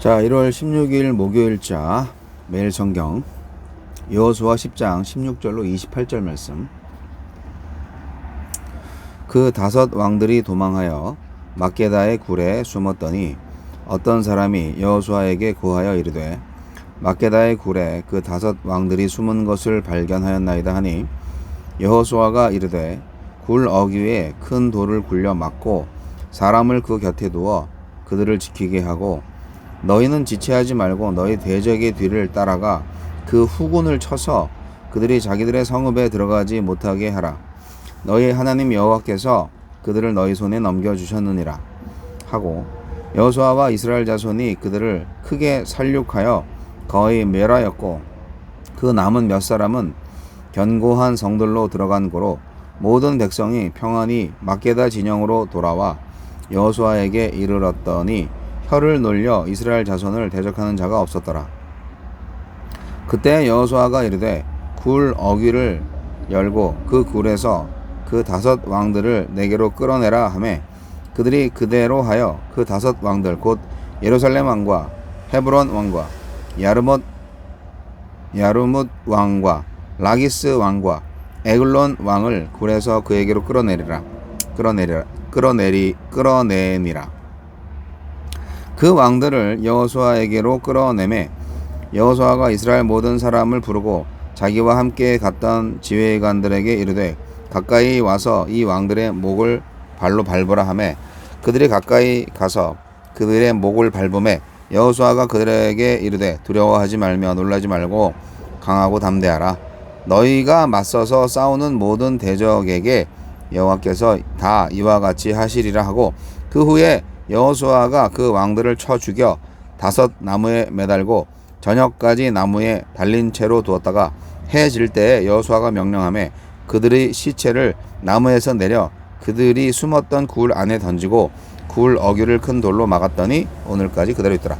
자, 1월 16일 목요일자 매일 성경 여호수아 10장 16절로 28절 말씀. 그 다섯 왕들이 도망하여 막게다의 굴에 숨었더니 어떤 사람이 여호수아에게 고하여 이르되 막게다의 굴에 그 다섯 왕들이 숨은 것을 발견하였나이다 하니 여호수아가 이르되 굴 어귀에 큰 돌을 굴려 막고 사람을 그 곁에 두어 그들을 지키게 하고 너희는 지체하지 말고 너희 대적의 뒤를 따라가 그 후군을 쳐서 그들이 자기들의 성읍에 들어가지 못하게 하라. 너희 하나님 여호와께서 그들을 너희 손에 넘겨 주셨느니라 하고 여호수아와 이스라엘 자손이 그들을 크게 살육하여 거의 멸하였고 그 남은 몇 사람은 견고한 성들로 들어간 고로 모든 백성이 평안히 막게다 진영으로 돌아와 여호수아에게 이르렀더니 혀를 놀려 이스라엘 자손을 대적하는 자가 없었더라. 그때 여호수아가 이르되 굴 어귀를 열고 그 굴에서 그 다섯 왕들을 내게로 끌어내라 하매 그들이 그대로 하여 그 다섯 왕들 곧 예루살렘 왕과 헤브론 왕과 야르못 야르뭇 왕과 라기스 왕과 에글론 왕을 굴에서 그에게로 끌어내리라 끌어내리라 끌어내리 끌어내니라 그 왕들을 여호수아에게로 끌어내매 여호수아가 이스라엘 모든 사람을 부르고 자기와 함께 갔던 지휘관들에게 이르되 가까이 와서 이 왕들의 목을 발로 밟으라 하매 그들이 가까이 가서 그들의 목을 밟음에 여호수아가 그들에게 이르되 두려워하지 말며 놀라지 말고 강하고 담대하라. 너희가 맞서서 싸우는 모든 대적에게 여호와께서 다 이와 같이 하시리라 하고 그 후에 여호수아가 그 왕들을 쳐 죽여 다섯 나무에 매달고 저녁까지 나무에 달린 채로 두었다가 해 질 때에 여호수아가 명령함에 그들의 시체를 나무에서 내려 그들이 숨었던 굴 안에 던지고 굴 어귀를 큰 돌로 막았더니 오늘까지 그대로 있더라.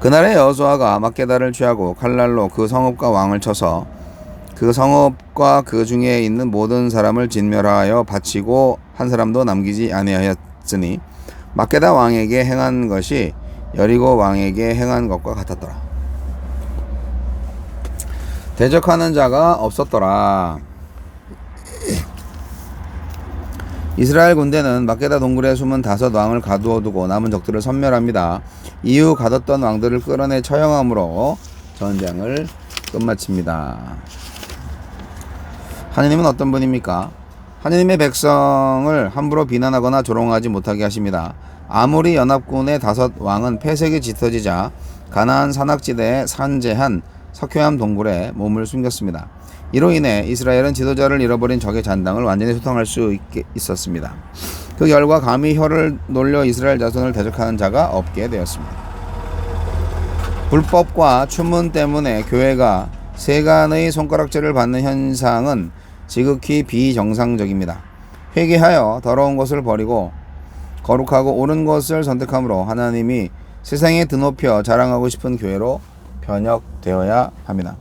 그날에 여호수아가 막게다를 취하고 칼날로 그 성읍과 왕을 쳐서 그 성읍과 그 중에 있는 모든 사람을 진멸하여 바치고 한 사람도 남기지 아니하였으니 막게다 왕에게 행한 것이 여리고 왕에게 행한 것과 같았더라. 대적하는 자가 없었더라. 이스라엘 군대는 막게다 동굴에 숨은 다섯 왕을 가두어 두고 남은 적들을 섬멸합니다. 이후 가뒀던 왕들을 끌어내 처형함으로 전쟁을 끝마칩니다. 하느님은 어떤 분입니까? 하느님의 백성을 함부로 비난하거나 조롱하지 못하게 하십니다. 아무리 연합군의 다섯 왕은 폐색이 짙어지자 가나안 산악지대에 산재한 석회암 동굴에 몸을 숨겼습니다. 이로 인해 이스라엘은 지도자를 잃어버린 적의 잔당을 완전히 소탕할 수 있었습니다. 그 결과 감히 혀를 놀려 이스라엘 자손을 대적하는 자가 없게 되었습니다. 불법과 추문 때문에 교회가 세간의 손가락질을 받는 현상은 지극히 비정상적입니다. 회개하여 더러운 것을 버리고 거룩하고 옳은 것을 선택함으로 하나님이 세상에 드높여 자랑하고 싶은 교회로 변혁되어야 합니다.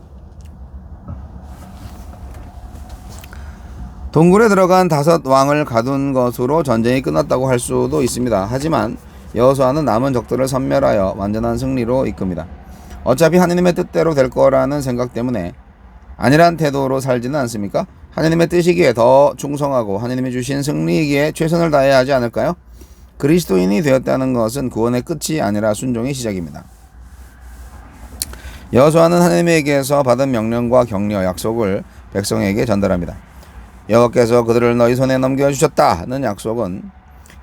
동굴에 들어간 다섯 왕을 가둔 것으로 전쟁이 끝났다고 할 수도 있습니다. 하지만 여호수아는 남은 적들을 섬멸하여 완전한 승리로 이끕니다. 어차피 하느님의 뜻대로 될 거라는 생각 때문에 아니란 태도로 살지는 않습니까? 하느님의 뜻이기에 더 충성하고 하느님이 주신 승리이기에 최선을 다해야 하지 않을까요? 그리스도인이 되었다는 것은 구원의 끝이 아니라 순종의 시작입니다. 여호수아는 하나님에게서 받은 명령과 격려, 약속을 백성에게 전달합니다. 여호와께서 그들을 너희 손에 넘겨 주셨다는 약속은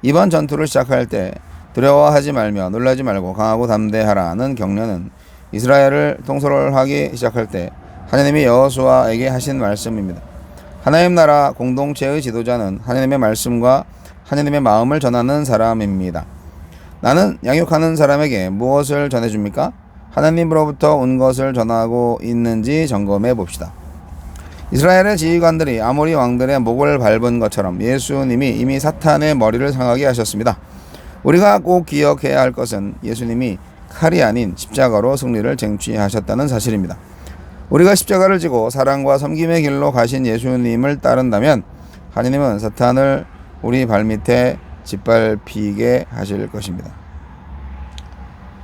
이번 전투를 시작할 때 두려워하지 말며 놀라지 말고 강하고 담대하라는 격려는 이스라엘을 통솔하기 시작할 때 하나님이 여호수아에게 하신 말씀입니다. 하나님 나라 공동체의 지도자는 하나님의 말씀과 하나님의 마음을 전하는 사람입니다. 나는 양육하는 사람에게 무엇을 전해줍니까? 하나님으로부터 온 것을 전하고 있는지 점검해 봅시다. 이스라엘의 지휘관들이 아모리 왕들의 목을 밟은 것처럼 예수님이 이미 사탄의 머리를 상하게 하셨습니다. 우리가 꼭 기억해야 할 것은 예수님이 칼이 아닌 십자가로 승리를 쟁취하셨다는 사실입니다. 우리가 십자가를 지고 사랑과 섬김의 길로 가신 예수님을 따른다면 하나님은 사탄을 우리 발밑에 짓밟히게 하실 것입니다.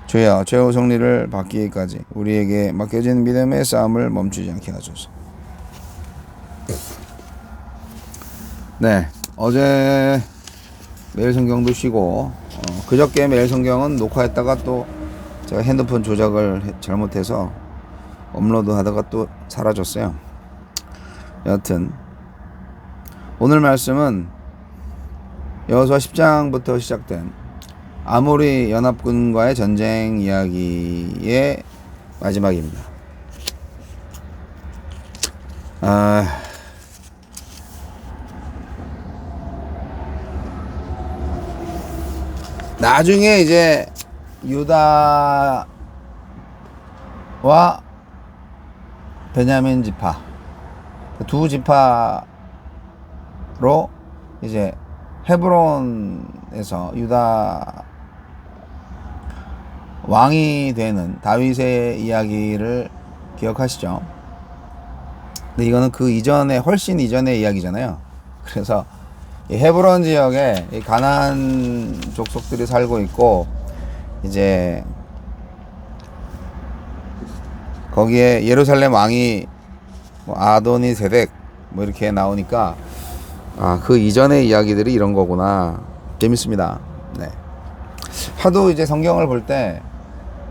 주여 최후 승리를 받기까지 우리에게 맡겨진 믿음의 싸움을 멈추지 않게 하소서. 네, 어제 매일 성경도 쉬고 어, 그저께 매일 성경은 녹화했다가 또 제가 핸드폰 조작을 해- 잘못해서 업로드 하다가 또 사라졌어요. 여하튼 오늘 말씀은 여호수아 10장부터 시작된 아모리 연합군과의 전쟁 이야기의 마지막입니다. 아, 나중에 이제 유다와 베냐민 지파 두 지파로 이제 헤브론에서 유다 왕이 되는 다윗의 이야기를 기억하시죠? 근데 이거는 그 이전에 훨씬 이전의 이야기잖아요. 그래서 이 헤브론 지역에 이 가나안 족속들이 살고 있고 이제 거기에 예루살렘 왕이 뭐 아도니 세덱 뭐 이렇게 나오니까 아 그 이전의 이야기들이 이런 거구나 재밌습니다. 네. 하도 이제 성경을 볼때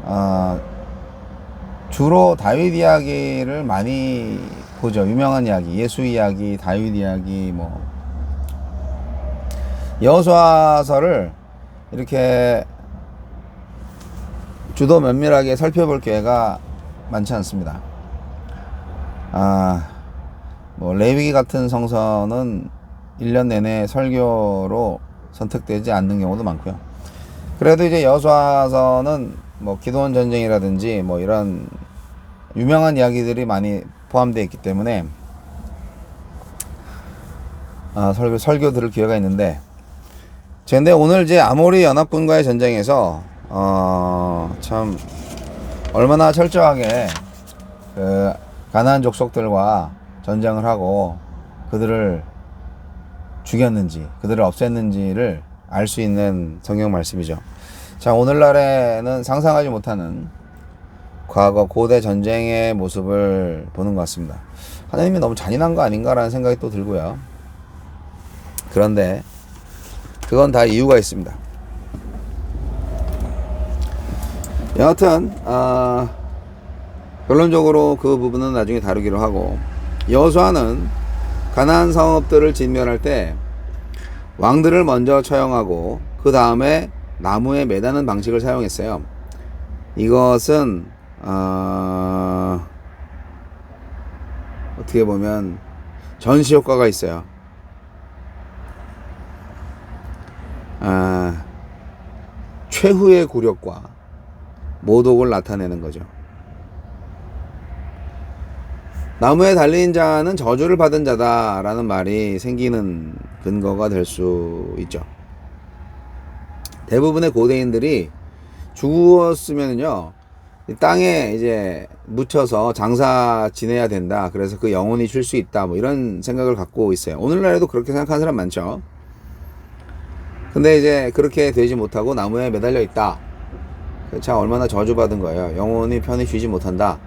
어, 주로 다윗 이야기를 많이 보죠. 유명한 이야기, 예수 이야기, 다윗 이야기, 뭐 여호수아서를 이렇게 주도 면밀하게 살펴볼 기회가 많지 않습니다. 아, 뭐 레위기 같은 성서는 1년 내내 설교로 선택되지 않는 경우도 많고요. 그래도 이제 여호수아서는 뭐 기도원 전쟁이라든지 뭐 이런 유명한 이야기들이 많이 포함되어 있기 때문에 아, 설교 설교 들을 기회가 있는데 근데 오늘 이제 아모리 연합군과의 전쟁에서 어, 참 얼마나 철저하게 그 가나안 족속들과 전쟁을 하고 그들을 죽였는지 그들을 없앴는지를 알 수 있는 성경 말씀이죠. 자 오늘날에는 상상하지 못하는 과거 고대 전쟁의 모습을 보는 것 같습니다. 하나님이 너무 잔인한 거 아닌가라는 생각이 또 들고요. 그런데 그건 다 이유가 있습니다. 여하튼 아, 결론적으로 그 부분은 나중에 다루기로 하고 여호수아는 가나안 성읍들을 진멸할 때 왕들을 먼저 처형하고 그 다음에 나무에 매다는 방식을 사용했어요. 이것은 어, 어떻게 보면 전시 효과가 있어요. 아, 최후의 굴욕과 모독을 나타내는 거죠. 나무에 달린 자는 저주를 받은 자다라는 말이 생기는 근거가 될 수 있죠. 대부분의 고대인들이 죽었으면요, 이 땅에 이제 묻혀서 장사 지내야 된다. 그래서 그 영혼이 쉴 수 있다. 뭐 이런 생각을 갖고 있어요. 오늘날에도 그렇게 생각하는 사람 많죠. 근데 이제 그렇게 되지 못하고 나무에 매달려 있다. 참 얼마나 저주받은 거예요. 영혼이 편히 쉬지 못한다.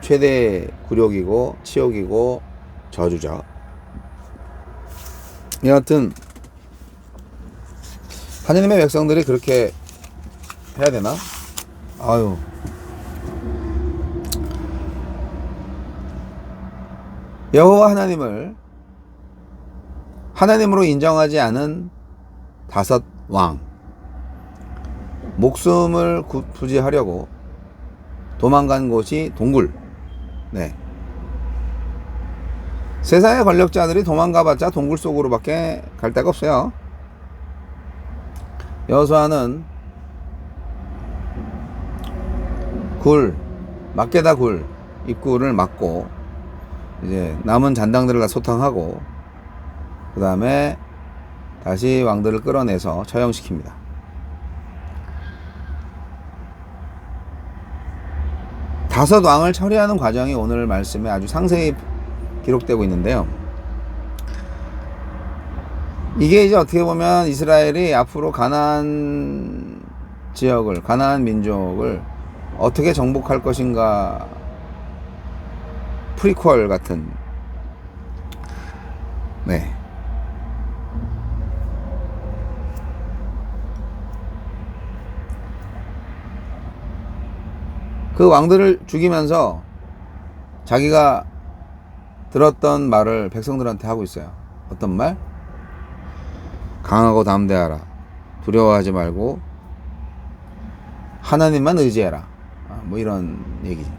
최대 굴욕이고 치욕이고 저주죠. 여하튼 하나님의 백성들이 그렇게 해야 되나? 아유. 여호와 하나님을 하나님으로 인정하지 않은 다섯 왕 목숨을 구- 부지하려고 도망간 곳이 동굴. 네. 세상의 권력자들이 도망가봤자 동굴 속으로밖에 갈 데가 없어요. 여호수아는 굴 막게다 굴 입구를 막고 이제 남은 잔당들을 다 소탕하고 그 다음에 다시 왕들을 끌어내서 처형시킵니다. 다섯 왕을 처리하는 과정이 오늘 말씀에 아주 상세히 기록되고 있는데요. 이게 이제 어떻게 보면 이스라엘이 앞으로 가난 지역을 가나안 민족을 어떻게 정복할 것인가 프리퀄 같은 네. 그 왕들을 죽이면서 자기가 들었던 말을 백성들한테 하고 있어요. 어떤 말? 강하고 담대하라. 두려워하지 말고 하나님만 의지해라. 아, 뭐 이런 얘기지.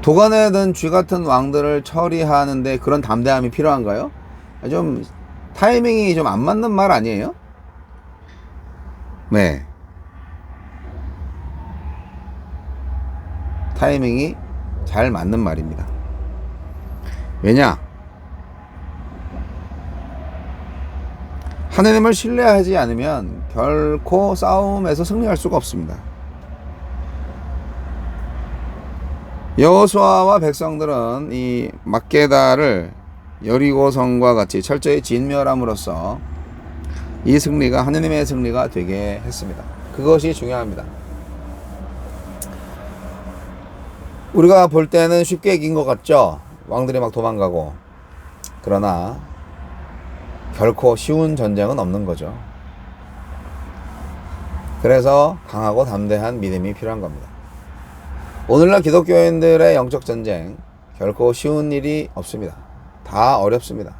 도관에 든 쥐 같은 왕들을 처리하는데 그런 담대함이 필요한가요? 아, 좀 타이밍이 좀 안 맞는 말 아니에요? 네. 타이밍이 잘 맞는 말입니다. 왜냐? 하느님을 신뢰하지 않으면 결코 싸움에서 승리할 수가 없습니다. 여호수아와 백성들은 이 막게다를 여리고 성과 같이 철저히 진멸함으로써 이 승리가 하느님의 승리가 되게 했습니다. 그것이 중요합니다. 우리가 볼 때는 쉽게 이긴 것 같죠? 왕들이 막 도망가고. 그러나 결코 쉬운 전쟁은 없는 거죠. 그래서 강하고 담대한 믿음이 필요한 겁니다. 오늘날 기독교인들의 영적 전쟁 결코 쉬운 일이 없습니다. 다 어렵습니다.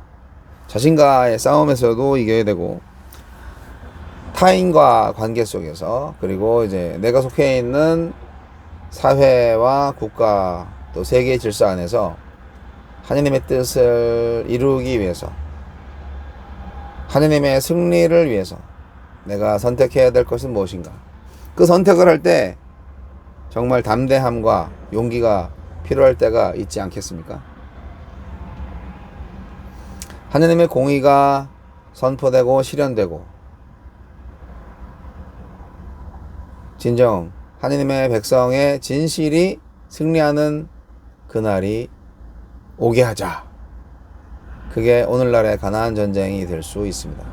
자신과의 싸움에서도 이겨야 되고 타인과 관계 속에서 그리고 이제 내가 속해 있는 사회와 국가 또 세계 질서 안에서 하느님의 뜻을 이루기 위해서 하느님의 승리를 위해서 내가 선택해야 될 것은 무엇인가? 그 선택을 할 때 정말 담대함과 용기가 필요할 때가 있지 않겠습니까? 하느님의 공의가 선포되고 실현되고 진정 하느님의 백성의 진실이 승리하는 그날이 오게 하자. 그게 오늘날의 가나안 전쟁이 될 수 있습니다.